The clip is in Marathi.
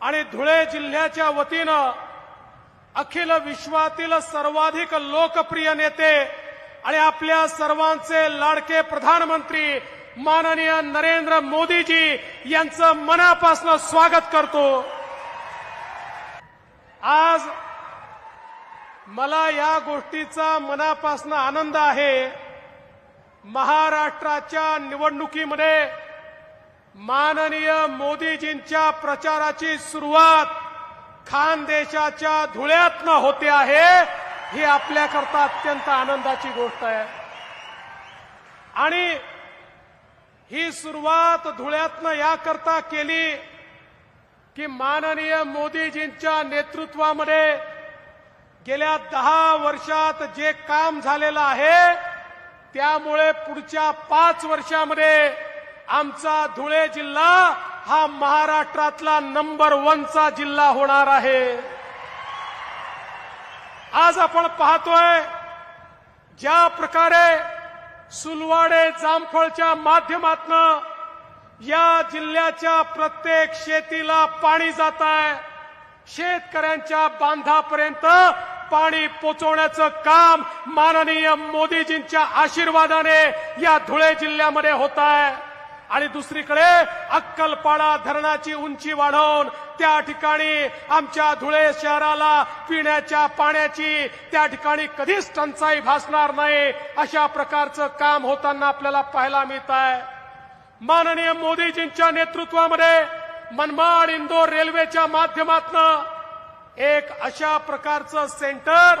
आणि धुळे जिल्ह्याच्या वतीनं अखिल विश्वातील सर्वाधिक लोकप्रिय नेते आणि आपल्या सर्वांचे लाडके प्रधानमंत्री माननीय नरेंद्र मोदीजी यांचं मनापासून स्वागत करतो. आज मला या गोष्टीचा मनापासून आनंद आहे. महाराष्ट्राच्या निवडणुकीमध्ये माननीय मोदीजींच्या प्रचाराची सुरुवात खानदेशाच्या धुळ्यातनं होते आहे ही आपल्याकरता अत्यंत आनंदाची गोष्ट आहे. आणि ही सुरुवात धुळ्यातनं याकरता केली की माननीय मोदीजींच्या नेतृत्वामध्ये गेल्या दहा वर्षात जे काम झालेलं आहे त्यामुळे पुढच्या पाच वर्षामध्ये आमचा धुळे जिल्हा हा महाराष्ट्रातला नंबर वनचा जिल्हा होणार आहे. आज आपण पाहतोय ज्या प्रकारे सुलवाडे जामफळच्या माध्यमातनं या जिल्ह्याच्या प्रत्येक शेतीला पाणी जात आहे. शेतकऱ्यांच्या बांधापर्यंत पाणी पोचवण्याचं काम माननीय मोदीजींच्या आशीर्वादाने या धुळे जिल्ह्यामध्ये होत आहे. आणि दुसरीकडे अक्कलपाडा धरणाची उंची वाढवून त्या ठिकाणी आमच्या धुळे शहराला पिण्याच्या पाण्याची त्या ठिकाणी कधीच टंचाई भासणार नाही. अशा प्रकारचं काम होताना आपल्याला पाहायला मिळत आहे माननीय मोदीजींच्या नेतृत्वामध्ये मनमाड इंदोर रेल्वेच्या माध्यमातून एक अशा प्रकारचं सेंटर